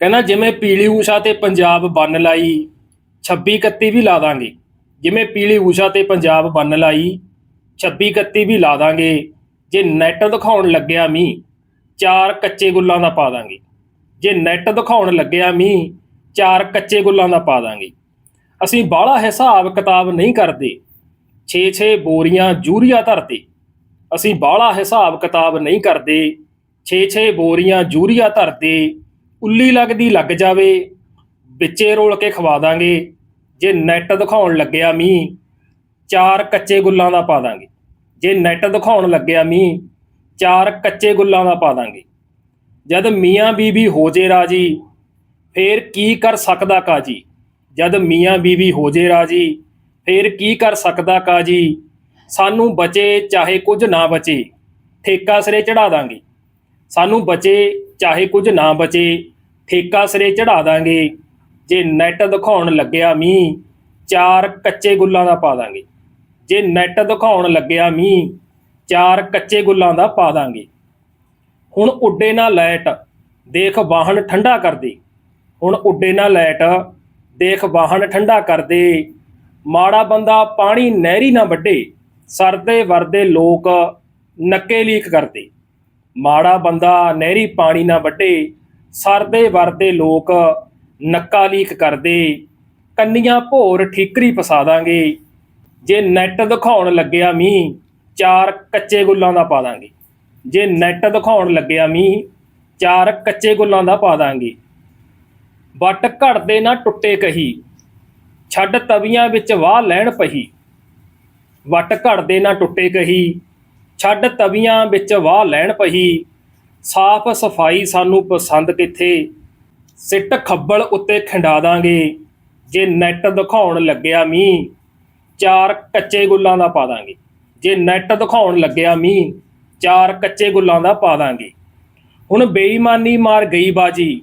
ਕਹਿੰਦਾ ਜਿਵੇਂ ਪੀਲੀ ਊਸ਼ਾ ਤੇ ਪੰਜਾਬ ਬੰਨ ਲਾਈ 26 31 ਵੀ ਲਾ ਦਾਂਗੇ। ਜਿਵੇਂ ਪੀਲੀ ਊਸ਼ਾ ਤੇ ਪੰਜਾਬ ਬੰਨ ਲਾਈ 26 31 ਵੀ ਲਾ ਦਾਂਗੇ। ਜੇ ਨੈਟ ਦਿਖਾਉਣ ਲੱਗਿਆ ਮੀਂਹ, ਚਾਰ ਕੱਚੇ ਗੁੱਲਾਂ ਦਾ ਪਾ ਦਾਂਗੇ। ਜੇ ਨੈਟ ਦਿਖਾਉਣ ਲੱਗਿਆ ਮੀਂਹ, ਚਾਰ ਕੱਚੇ ਗੁੱਲਾਂ ਦਾ ਪਾ ਦਾਂਗੇ। ਅਸੀਂ ਬਾਹਲਾ ਹਿਸਾਬ ਕਿਤਾਬ ਨਹੀਂ ਕਰਦੇ। 6-6 ਬੋਰੀਆਂ ਜੂਰੀਆ ਧਰਦੇ ਅਸੀਂ ਬਾਹਲਾ ਹਿਸਾਬ ਕਿਤਾਬ ਨਹੀਂ ਕਰਦੇ। 6-6 ਬੋਰੀਆਂ ਜੂਰੀਆ ਧਰਦੇ ਉੱਲੀ ਲੱਗਦੀ ਲੱਗ ਜਾਵੇ, ਵਿੱਚੇ ਰੋਲ ਕੇ ਖਵਾ ਦਾਂਗੇ। ਜੇ ਨੈਟ ਦਿਖਾਉਣ ਲੱਗਿਆ ਮੀਂਹ, ਚਾਰ ਕੱਚੇ ਗੁੱਲਾਂ ਦਾ ਪਾ ਦਾਂਗੇ। ਜੇ ਨੈਟ ਦਿਖਾਉਣ ਲੱਗਿਆ ਮੀਂਹ, ਚਾਰ ਕੱਚੇ ਗੁੱਲਾਂ ਦਾ ਪਾ ਦਾਂਗੇ। ਜਦ ਮੀਆਂ ਬੀਬੀ ਹੋ ਜੇ ਰਾਜੀ, ਫੇਰ ਕੀ ਕਰ ਸਕਦਾ ਕਾਜੀ? ਜਦ ਮੀਆਂ ਬੀਬੀ ਹੋ ਜੇ ਰਾਜੀ, ਫੇਰ ਕੀ ਕਰ ਸਕਦਾ ਕਾਜੀ? ਸਾਨੂੰ ਬਚੇ ਚਾਹੇ ਕੁਝ ਨਾ ਬਚੇ, ਠੇਕਾ ਸਿਰੇ ਚੜਾ ਦਾਂਗੇ। ਸਾਨੂੰ ਬਚੇ, ਚਾਹੇ ਕੁਝ ਨਾ ਬਚੇ, ਠੇਕਾ ਸਿਰੇ ਚੜਾ ਦਾਂਗੇ। ਜੇ ਨੈਟ ਦਿਖਾਉਣ ਲੱਗਿਆ ਮੀਂਹ, ਚਾਰ ਕੱਚੇ ਗੁੱਲਾਂ ਦਾ ਪਾ ਦਾਂਗੇ। ਜੇ ਨੈਟ ਦਿਖਾਉਣ ਲੱਗਿਆ ਮੀਂਹ, ਚਾਰ ਕੱਚੇ ਗੁੱਲਾਂ ਦਾ ਪਾ ਦਾਂਗੇ। ਹੁਣ ਉੱਡੇ ਨਾ ਲੈਟ ਦੇਖ ਵਾਹਨ ਠੰਡਾ ਕਰਦੇ। ਹੁਣ ਉੱਡੇ ਨਾ ਲੈਟ ਦੇਖ ਵਾਹਨ ਠੰਡਾ ਕਰਦੇ। ਮਾੜਾ ਬੰਦਾ ਪਾਣੀ ਨਹਿਰੀ ਨਾ ਵੱਡੇ ਸਰਦੇ ਵਰਦੇ ਲੋਕ ਨੱਕੇ ਲੀਕ ਕਰਦੇ। ਮਾੜਾ ਬੰਦਾ ਨਹਿਰੀ ਪਾਣੀ ਨਾ ਵੱਢੇ, ਸਰਦੇ ਵਰਦੇ ਲੋਕ ਨੱਕਾ ਲੀਕ ਕਰਦੇ, ਕੰਨੀਆਂ ਭੋਰ ਠੀਕਰੀ ਪਸਾ ਦਾਂਗੇ। ਜੇ ਨੈਟ ਦਿਖਾਉਣ ਲੱਗਿਆ ਮੀਂਹ, ਚਾਰ ਕੱਚੇ ਗੁੱਲਾਂ ਦਾ ਪਾ ਦਾਂਗੇ। ਜੇ ਨੈਟ ਦਿਖਾਉਣ ਲੱਗਿਆ ਮੀਂਹ, ਚਾਰ ਕੱਚੇ ਗੁੱਲਾਂ ਦਾ ਪਾ ਦਾਂਗੇ। ਵੱਟ ਘੜਦੇ ਨਾ ਟੁੱਟੇ ਕਹੀ, ਛੱਡ ਤਵੀਆਂ ਵਿੱਚ ਵਾਹ ਲੈਣ ਪਹੀ। ਵੱਟ ਘੜਦੇ ਨਾ ਟੁੱਟੇ ਕਹੀ ਛੱਡ ਤਵੀਆਂ ਵਿੱਚ ਵਾਹ ਲੈਣ ਪਹੀ, ਸਾਫ਼ ਸਫ਼ਾਈ ਸਾਨੂੰ ਪਸੰਦ ਕਿੱਥੇ? ਸਿੱਟ ਖੱਬਲ ਉੱਤੇ ਖਿੰਡਾ ਦਾਂਗੇ, ਜੇ ਨੈਟ ਦਿਖਾਉਣ ਲੱਗਿਆ ਮੀਂਹ, ਚਾਰ ਕੱਚੇ ਗੁੱਲਾਂ ਦਾ ਪਾ ਦਾਂਗੇ। ਜੇ ਨੈਟ ਦਿਖਾਉਣ ਲੱਗਿਆ ਮੀਂਹ, ਚਾਰ ਕੱਚੇ ਗੁੱਲਾਂ ਦਾ ਪਾ ਦਾਂਗੇ। ਹੁਣ ਬੇਈਮਾਨੀ ਮਾਰ ਗਈ ਬਾਜੀ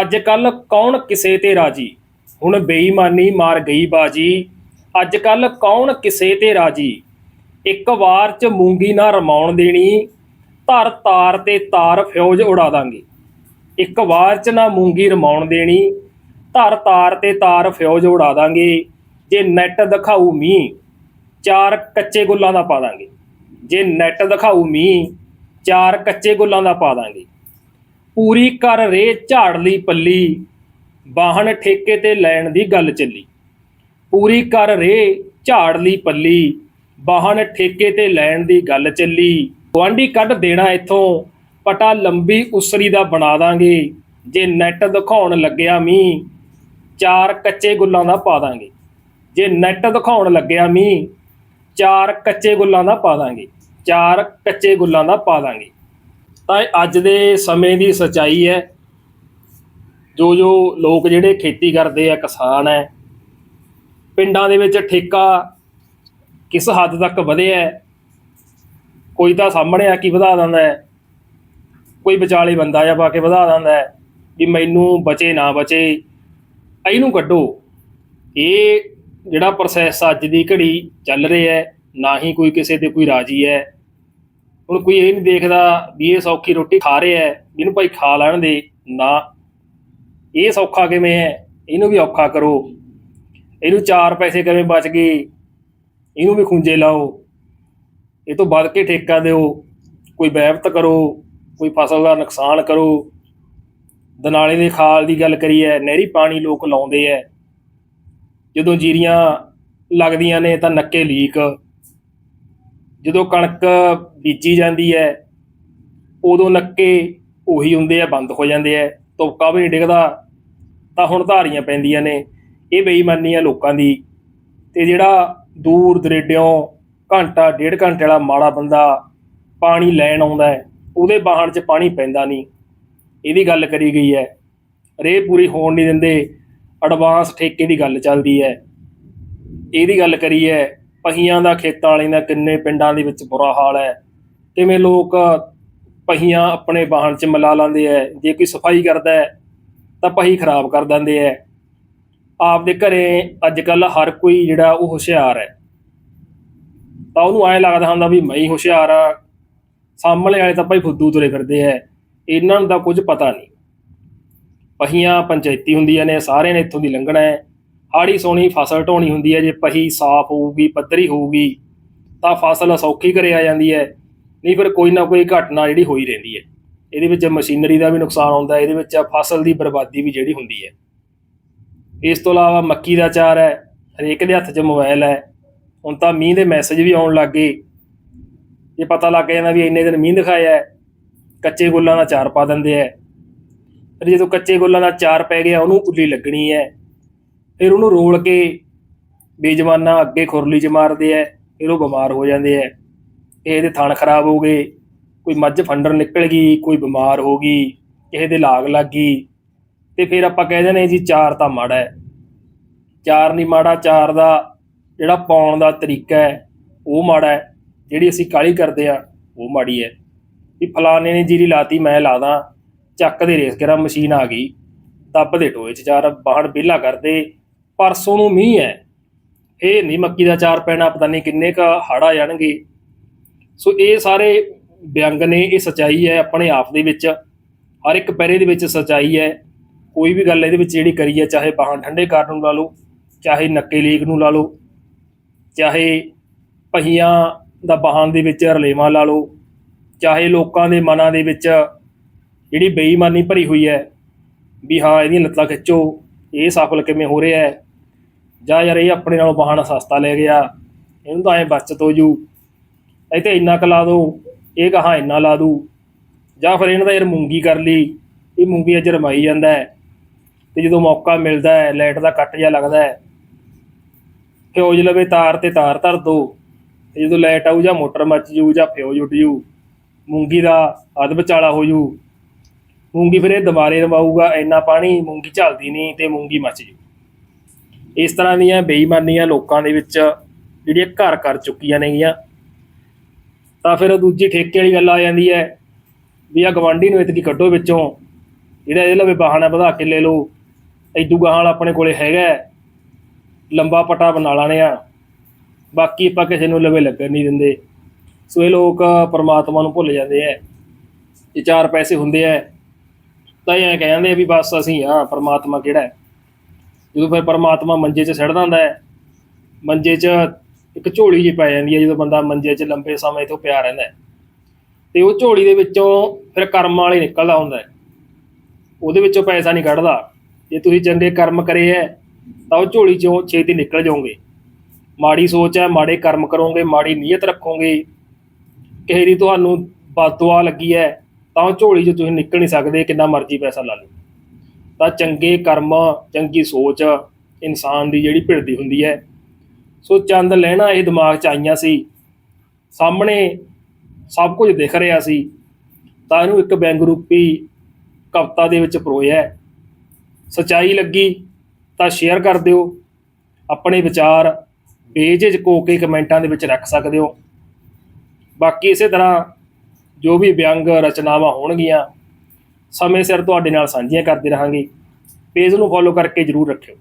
ਅੱਜ ਕੱਲ ਕੌਣ ਕਿਸੇ ਤੇ ਰਾਜੀ? ਹੁਣ ਬੇਈਮਾਨੀ ਮਾਰ ਗਈ ਬਾਜੀ ਅੱਜ ਕੱਲ ਕੌਣ ਕਿਸੇ ਤੇ ਰਾਜੀ? ਇੱਕ ਵਾਰ ਚ ਮੂੰਗੀ ਨਾ ਰਮਾਉਣ ਦੇਣੀ, ਧਰ ਤਾਰ ਤੇ ਤਾਰ ਫਿਉਜ ਉਡਾ ਦਾਂਗੇ। ਇੱਕ ਵਾਰ ਚ ਨਾ ਮੂੰਗੀ ਰਮਾਉਣ ਦੇਣੀ, ਧਰ ਤਾਰ ਤੇ ਤਾਰ ਫਿਉਜ ਉਡਾ ਦਾਂਗੇ। ਜੇ ਨੈਟ ਦਿਖਾਊ ਮੀਂਹ, ਚਾਰ ਕੱਚੇ ਗੁੱਲਾਂ ਦਾ ਪਾ ਦਾਂਗੇ। ਜੇ ਨੈਟ ਦਿਖਾਊ ਮੀਂਹ, ਚਾਰ ਕੱਚੇ ਗੁੱਲਾਂ ਦਾ ਪਾ ਦਾਂਗੇ। ਪੂਰੀ ਕਰ ਰੇ ਝਾੜ ਲਈ ਪੱਲੀ ਬਾਹਣ ਠੇਕੇ ਤੇ ਲੈਣ ਦੀ ਗੱਲ ਚੱਲੀ। ਪੂਰੀ ਕਰ ਰੇ ਝਾੜ ਲਈ ਪੱਲੀ ਵਾਹਨ ਠੇਕੇ ਤੇ ਲੈਣ ਦੀ ਗੱਲ ਚੱਲੀ। ਗੁਆਂਢੀ ਕੱਢ ਦੇਣਾ ਇੱਥੋਂ, ਪਟਾ ਲੰਬੀ ਉਸਰੀ ਦਾ ਬਣਾ ਦਾਂਗੇ। ਜੇ ਨੈਟ ਦਿਖਾਉਣ ਲੱਗਿਆ ਮੀਂਹ, ਚਾਰ ਕੱਚੇ ਗੁੱਲਾਂ ਦਾ ਪਾ ਦਾਂਗੇ। ਜੇ ਨੈਟ ਦਿਖਾਉਣ ਲੱਗਿਆ ਮੀਂਹ, ਚਾਰ ਕੱਚੇ ਗੁੱਲਾਂ ਦਾ ਪਾ ਦਾਂਗੇ। ਚਾਰ ਕੱਚੇ ਗੁੱਲਾਂ ਦਾ ਪਾ ਦਾਂਗੇ। ਤਾਂ ਇਹ ਅੱਜ ਦੇ ਸਮੇਂ ਦੀ ਸਚਾਈ ਹੈ। ਜੋ ਜੋ ਲੋਕ ਜਿਹੜੇ ਖੇਤੀ ਕਰਦੇ ਆ, ਕਿਸਾਨ ਹੈ, ਪਿੰਡਾਂ ਦੇ ਵਿੱਚ ਠੇਕਾ ਕਿਸ ਹੱਦ ਤੱਕ ਵਧਿਆ ਹੈ? ਕੋਈ ਤਾਂ ਸਾਹਮਣੇ ਆ ਕੀ ਵਧਾ ਦਿੰਦਾ ਹੈ। ਕੋਈ ਵਿਚਾਲੇ ਬੰਦਾ ਆ ਪਾ ਕੇ ਵਧਾ ਦਿੰਦਾ ਹੈ ਵੀ ਮੈਨੂੰ ਬਚੇ ਨਾ ਬਚੇ। ਇਹਨੂੰ ਕੱਢੋ। ਇਹ ਜਿਹੜਾ ਪ੍ਰੋਸੈਸ ਅੱਜ ਦੀ ਘੜੀ ਚੱਲ ਰਿਹਾ ਹੈ, ਨਾ ਹੀ ਕੋਈ ਕਿਸੇ ਤੇ ਕੋਈ ਰਾਜੀ ਹੈ। ਹੁਣ ਕੋਈ ਇਹ ਨਹੀਂ ਦੇਖਦਾ ਵੀ ਇਹ ਸੌਖੀ ਰੋਟੀ ਖਾ ਰਿਹਾ ਹੈ ਵੀ ਇਹਨੂੰ ਭਾਈ ਖਾ ਲੈਣ ਦੇ, ਨਾ। ਇਹ ਸੌਖਾ ਕਿਵੇਂ ਹੈ? ਇਹਨੂੰ ਵੀ ਔਖਾ ਕਰੋ। ਇਹਨੂੰ ਚਾਰ ਪੈਸੇ ਕਿਵੇਂ ਬਚ ਗਏ? ਇਹਨੂੰ ਵੀ ਖੁੰਝੇ ਲਾਓ। ਇਹ ਤੋਂ ਵੱਧ ਕੇ ਠੇਕਾ ਦਿਓ। ਕੋਈ ਵਹਿਬਤ ਕਰੋ, ਕੋਈ ਫਸਲ ਦਾ ਨੁਕਸਾਨ ਕਰੋ। ਦਨਾਲੇ ਦੇ ਖਾਲ ਦੀ ਗੱਲ ਕਰੀਏ, ਨਹਿਰੀ ਪਾਣੀ ਲੋਕ ਲਾਉਂਦੇ ਐ। ਜਦੋਂ ਜੀਰੀਆਂ ਲੱਗਦੀਆਂ ਨੇ ਤਾਂ ਨੱਕੇ ਲੀਕ। ਜਦੋਂ ਕਣਕ ਬੀਜੀ ਜਾਂਦੀ ਹੈ ਉਦੋਂ ਨੱਕੇ ਉਹੀ ਹੁੰਦੇ ਆ, ਬੰਦ ਹੋ ਜਾਂਦੇ ਆ ਤੁਪਕਾ ਵੀ ਨਹੀਂ ਡਿੱਗਦਾ, ਤਾਂ ਹੁਣ ਧਾਰੀਆਂ ਪੈਂਦੀਆਂ ਨੇ। ਇਹ ਬੇਈਮਾਨੀ ਆ ਲੋਕਾਂ ਦੀ। ਤੇ ਜਿਹੜਾ ਦੂਰ ਦਰੇਡਿਓਂ ਘੰਟਾ, ਡੇਢ ਘੰਟੇ ਵਾਲਾ ਮਾੜਾ ਬੰਦਾ ਪਾਣੀ ਲੈਣ ਆਉਂਦਾ ਹੈ, ਉਹਦੇ ਬਾਹਣ 'ਚ ਪਾਣੀ ਪੈਂਦਾ ਨਹੀਂ। ਇਹਦੀ ਗੱਲ ਕਰੀ ਗਈ ਹੈ। ਰੇਹ ਪੂਰੀ ਹੋਣ ਨਹੀਂ ਦਿੰਦੇ ਐਡਵਾਂਸ ਠੇਕੇ ਦੀ ਗੱਲ ਚੱਲਦੀ ਹੈ। ਇਹਦੀ ਗੱਲ ਕਰੀ ਹੈ, ਪਹੀਆਂ ਦਾ ਖੇਤਾਂ ਵਾਲਿਆਂ ਦਾ ਕਿੰਨੇ ਪਿੰਡਾਂ ਦੇ ਵਿੱਚ ਬੁਰਾ ਹਾਲ ਹੈ। ਕਿਵੇਂ ਲੋਕ ਪਹੀਆਂ ਆਪਣੇ ਵਾਹਨ 'ਚ ਮਿਲਾ ਲੈਂਦੇ ਐ ਜੇ ਕੋਈ ਸਫ਼ਾਈ ਕਰਦਾ ਹੈ, ਤਾਂ ਪਹੀ ਖਰਾਬ ਕਰ ਦਿੰਦੇ ਐ ਆਪਦੇ ਘਰੇ ਅੱਜ ਕੱਲ ਹਰ ਕੋਈ ਜਿਹੜਾ ਉਹ ਹੁਸ਼ਿਆਰ ਹੈ। ਤਾਂ ਉਹਨੂੰ ਐਂ ਲੱਗਦਾ ਹੁੰਦਾ ਵੀ ਮੈਂ ਹੀ ਹੁਸ਼ਿਆਰ ਆ। ਸਾਹਮਣੇ ਵਾਲੇ ਤਾਂ ਭਾਈ ਫੁੱਦੂ ਤੁਰੇ ਫਿਰਦੇ ਐ ਇਹਨਾਂ ਨੂੰ ਤਾਂ ਕੁਝ ਪਤਾ ਨਹੀਂ। ਪਹੀਆਂ ਪੰਚਾਇਤੀ ਹੁੰਦੀਆਂ ਨੇ, ਸਾਰਿਆਂ ਨੇ ਇੱਥੋਂ ਦੀ ਲੰਘਣਾ ਹੈ। ਹਾੜੀ ਸੋਹਣੀ ਫਸਲ ਢੋਣੀ ਹੁੰਦੀ ਹੈ। ਜੇ ਪਹੀ ਸਾਫ਼ ਹੋਊਗੀ, ਪੱਧਰੀ ਹੋਊਗੀ, ਤਾਂ ਫਸਲ ਸੌਖੀ ਘਰੇ ਆ ਜਾਂਦੀ ਹੈ। ਨਹੀਂ ਫਿਰ ਕੋਈ ਨਾ ਕੋਈ ਘਟਨਾ ਜਿਹੜੀ ਹੋਈ ਰਹਿੰਦੀ ਹੈ। ਇਹਦੇ ਵਿੱਚ ਮਸ਼ੀਨਰੀ ਦਾ ਵੀ ਨੁਕਸਾਨ ਹੁੰਦਾ ਇਹਦੇ ਵਿੱਚ ਫਸਲ ਦੀ ਬਰਬਾਦੀ ਵੀ ਜਿਹੜੀ ਹੁੰਦੀ ਹੈ। ਇਸ ਤੋਂ ਇਲਾਵਾ ਮੱਕੀ ਦਾ ਚਾਰ ਹੈ, ਹਰੇਕ ਦੇ ਹੱਥ 'ਚ ਮੋਬਾਈਲ ਹੈ। ਹੁਣ ਤਾਂ ਮੀਂਹ ਦੇ ਮੈਸੇਜ ਵੀ ਆਉਣ ਲੱਗ ਗਏ। ਇਹ ਪਤਾ ਲੱਗ ਜਾਂਦਾ ਵੀ ਇੰਨੇ ਦਿਨ ਮੀਂਹ ਦਿਖਾਇਆ ਕੱਚੇ ਗੁੱਲਾਂ ਦਾ ਚਾਰ ਪਾ ਦਿੰਦੇ ਹੈ। ਫਿਰ ਜਦੋਂ ਕੱਚੇ ਗੁੱਲਾਂ ਦਾ ਚਾਰ ਪੈ ਗਿਆ, ਉਹਨੂੰ ਉੱਲੀ ਲੱਗਣੀ ਹੈ। ਫਿਰ ਉਹਨੂੰ ਰੋਲ ਕੇ ਬੇਜਮਾਨਾ ਅੱਗੇ ਖੁਰਲੀ 'ਚ ਮਾਰਦੇ ਹੈ, ਫਿਰ ਉਹ ਬਿਮਾਰ ਹੋ ਜਾਂਦੇ ਹੈ। ਕਿਸੇ ਦੇ ਥਣ ਖਰਾਬ ਹੋ ਗਏ, ਕੋਈ ਮੱਝ ਫੰਡਰ ਨਿਕਲ ਗਈ, ਕੋਈ ਬਿਮਾਰ ਹੋ ਗਈ, ਕਿਸੇ ਦੇ ਲਾਗ ਲੱਗ ਗਈ। ਤੇ ਫਿਰ ਆਪਾਂ ਕਹਿ ਦਿੰਦੇ ਜੀ ਚਾਰ ਤਾਂ ਮਾੜਾ ਹੈ। ਚਾਰ ਨਹੀਂ ਮਾੜਾ, ਚਾਰ ਦਾ ਜਿਹੜਾ ਪਾਉਣ ਦਾ ਤਰੀਕਾ ਹੈ, ਉਹ ਮਾੜਾ ਹੈ। ਜਿਹੜੀ ਅਸੀਂ ਕਾਲੀ ਕਰਦੇ ਆ ਉਹ ਮਾੜੀ ਹੈ। ਵੀ ਫਲਾਣੇ ਨੇ ਜੀਰੀ ਲਾਤੀ, ਮੈਂ ਲਾਦਾ ਚੱਕ ਦੇ ਰੇਸ ਕਰਾਂ, ਮਸ਼ੀਨ ਆ ਗਈ। ਦੱਬ ਦੇ ਟੋਏ ਚ ਚਾਰ ਬਾਹਣ ਵਿਹਲਾ ਕਰਦੇ। ਪਰਸੋਂ ਨੂੰ ਮੀਂਹ ਹੈ। ਇਹ ਨਹੀਂ ਮੱਕੀ ਦਾ ਚਾਰ ਪੈਣਾ, ਪਤਾ ਨਹੀਂ ਕਿੰਨੇ ਕ ਹੜ ਜਾਣਗੇ। ਸੋ ਇਹ ਸਾਰੇ ਵਿਅੰਗ ਨੇ, ਇਹ ਸਚਾਈ ਹੈ ਆਪਣੇ ਆਪ ਦੇ ਵਿੱਚ। ਹਰ ਇੱਕ ਪੈਰੇ ਦੇ ਵਿੱਚ ਸਚਾਈ ਹੈ। ਕੋਈ ਵੀ ਗੱਲ ਇਹਦੇ ਵਿੱਚ ਜਿਹੜੀ ਕਰੀ ਹੈ ਚਾਹੇ ਬਾਹਣ ਠੰਡੇ ਕਰਨ ਨੂੰ ਲਾ ਲਓ, ਚਾਹੇ ਨੱਕੇ ਲੀਕ ਨੂੰ ਲਾ ਲਓ, ਚਾਹੇ ਪਹੀਆਂ ਦਾ ਬਾਹਣ ਦੇ ਵਿੱਚ ਰਲੇਵਾਂ ਲਾ ਲਓ, ਚਾਹੇ ਲੋਕਾਂ ਦੇ ਮਨਾਂ ਦੇ ਵਿੱਚ ਜਿਹੜੀ ਬੇਈਮਾਨੀ ਭਰੀ ਹੋਈ ਹੈ ਵੀ ਹਾਂ, ਇਹਦੀਆਂ ਲੱਤਾਂ ਖਿੱਚੋ, ਇਹ ਸਫਲ ਕਿਵੇਂ ਹੋ ਰਿਹਾ ਹੈ? ਜਾਂ ਯਾਰ ਇਹ ਆਪਣੇ ਨਾਲੋਂ ਬਹਾਨਾ ਸਸਤਾ ਲੈ ਗਿਆ, ਇਹਨੂੰ ਤਾਂ ਐਂ ਬਚਤ ਹੋ ਜੂ। ਇਹ ਤੇ ਇੰਨਾ ਕੁ ਲਾ ਦੋ, ਇਹ ਕਹਾ ਇੰਨਾ ਲਾ ਦੂ। ਜਾਂ ਫਿਰ ਇਹਨਾਂ ਦਾ ਯਾਰ ਮੂੰਗੀ ਕਰ ਲਈ, ਇਹ ਮੂੰਗੀ ਅੱਜ ਰਮਾਈ ਜਾਂਦਾ ਹੈ। ਤੇ ਜਦੋਂ ਮੌਕਾ ਮਿਲਦਾ ਹੈ ਲਾਈਟ ਦਾ ਕੱਟ ਜਿਹਾ ਲੱਗਦਾ ਹੈ ਫਿਊਜ਼ ਲਵੇ ਤਾਰ ਤੇ ਤਾਰ ਧਰ ਦੋ, ਤੇ ਜਦੋਂ ਲਾਈਟ ਆਊ ਜਾਂ ਮੋਟਰ ਮੱਚ ਜੂ ਜਾਂ ਫਿਊਜ਼ ਉੱਡ ਜੂ, ਮੂੰਗੀ ਦਾ ਅੱਧ ਵਿਚਾਲਾ ਹੋ ਜੂ, ਮੂੰਗੀ ਫਿਰ ਇਹ ਦੁਬਾਰੇ ਰਵਾਊਗਾ, ਇੰਨਾ ਪਾਣੀ ਮੂੰਗੀ ਝਲਦੀ ਨਹੀਂ ਤੇ ਮੂੰਗੀ ਮੱਚ ਜੂ। ਇਸ ਤਰ੍ਹਾਂ ਦੀਆਂ ਬੇਈਮਾਨੀਆਂ ਲੋਕਾਂ ਦੇ ਵਿੱਚ ਜਿਹੜੀਆਂ ਘਰ ਕਰ ਚੁੱਕੀਆਂ ਨੇਗੀਆਂ, ਤਾਂ ਫਿਰ ਦੂਜੀ ਠੇਕੇ ਵਾਲੀ ਗੱਲ ਆ ਜਾਂਦੀ ਹੈ, ਵੀ ਆ ਗਵਾਂਢੀ ਨੂੰ ਇਤਕੀ ਕੱਢੋ ਵਿੱਚੋਂ, ਜਿਹੜਾ ਇਹਦੇ ਲਵੇ ਬਹਾਨਾ ਵਧਾ ਕੇ ਲੈ ਲਓ ਐਦੂ ਗਾਹਾਂ ਆਪਣੇ ਕੋਲੇ ਹੈਗਾ ਹੈ, ਲੰਬਾ ਪਟਾ ਬਣਾ ਲਾਣੇ ਆ। ਬਾਕੀ ਆਪਾਂ ਕਿਸੇ ਨੂੰ ਲਵੇ ਲੱਗਣ ਨਹੀਂ ਦਿੰਦੇ। ਸੋ ਇਹ ਲੋਕ ਪਰਮਾਤਮਾ ਨੂੰ ਭੁੱਲ ਜਾਂਦੇ ਐ ਜੇ ਚਾਰ ਪੈਸੇ ਹੁੰਦੇ ਐ ਤਾਂ ਇਹ ਐਂ ਕਹਿ ਜਾਂਦੇ ਆ ਵੀ ਬਸ ਅਸੀਂ ਹਾਂ ਪਰਮਾਤਮਾ ਕਿਹੜਾ ਹੈ। ਜਦੋਂ ਫਿਰ ਪਰਮਾਤਮਾ ਮੰਜੇ 'ਚ ਸਿੱਟ ਦਿੰਦਾ ਹੈ ਮੰਜੇ 'ਚ ਇੱਕ ਝੋਲੀ ਜਿਹੀ ਪੈ ਜਾਂਦੀ ਹੈ ਜਦੋਂ ਬੰਦਾ ਮੰਜੇ 'ਚ ਲੰਬੇ ਸਮੇਂ ਤੋਂ ਪਿਆ ਰਹਿੰਦਾ ਹੈ। ਤੇ ਉਹ ਝੋਲੀ ਦੇ ਵਿੱਚੋਂ ਫਿਰ ਕਰਮ ਵਾਲੇ ਨਿਕਲਦਾ ਹੁੰਦਾ ਹੈ। ਉਹਦੇ ਵਿੱਚੋਂ ਪੈਸਾ ਨਹੀਂ ਕੱਢਦਾ। ਜੇ ਤੁਸੀਂ ਚੰਗੇ ਕਰਮ ਕਰੇ ਹੈ ਤਾਂ ਉਹ ਝੋਲੀ 'ਚੋਂ ਛੇਤੀ ਨਿਕਲ ਜਾਓਗੇ। ਮਾੜੀ ਸੋਚ ਹੈ ਮਾੜੇ ਕਰਮ ਕਰੋਗੇ, ਮਾੜੀ ਨੀਅਤ ਰੱਖੋਗੇ। ਕਿਸੇ ਦੀ ਤੁਹਾਨੂੰ ਬਦਦੁਆ ਲੱਗੀ ਹੈ ਤਾਂ ਉਹ ਝੋਲੀ 'ਚ ਤੁਸੀਂ ਨਿਕਲ ਨਹੀਂ ਸਕਦੇ, ਕਿੰਨਾ ਮਰਜ਼ੀ ਪੈਸਾ ਲਾ ਲਓ। ਤਾਂ ਚੰਗੇ ਕਰਮ, ਚੰਗੀ ਸੋਚ ਇਨਸਾਨ ਦੀ ਜਿਹੜੀ ਭਿੜਦੀ ਹੁੰਦੀ ਹੈ ਸੋ ਚੰਦ ਲੈਣਾ ਇਹ ਦਿਮਾਗ 'ਚ ਆਈਆਂ ਸੀ। ਸਾਹਮਣੇ ਸਭ ਕੁਝ ਦਿਖ ਰਿਹਾ ਸੀ। ਤਾਂ ਇਹਨੂੰ ਇੱਕ ਵਿਅੰਗ ਰੂਪੀ ਕਵਿਤਾ ਦੇ ਵਿੱਚ ਪਰੋਇਆ। ਸਚਾਈ ਲੱਗੀ ਤਾਂ ਸ਼ੇਅਰ ਕਰ ਦਿਓ। ਆਪਣੇ ਵਿਚਾਰ ਬੇਝਿਜਕ ਕੋ ਕੇ ਕਮੈਂਟਾਂ ਦੇ ਵਿੱਚ ਰੱਖ ਸਕਦੇ ਹੋ। ਬਾਕੀ ਇਸੇ ਤਰ੍ਹਾਂ ਜੋ ਵੀ ਵਿਅੰਗ ਰਚਨਾਵਾਂ ਹੋਣਗੀਆਂ, ਸਮੇਂ ਸਿਰ ਤੁਹਾਡੇ ਨਾਲ ਸਾਂਝੀਆਂ ਕਰਦੇ ਰਹਾਂਗੇ। ਪੇਜ ਨੂੰ ਫੋਲੋ ਕਰਕੇ ਜਰੂਰ ਰੱਖਿਓ।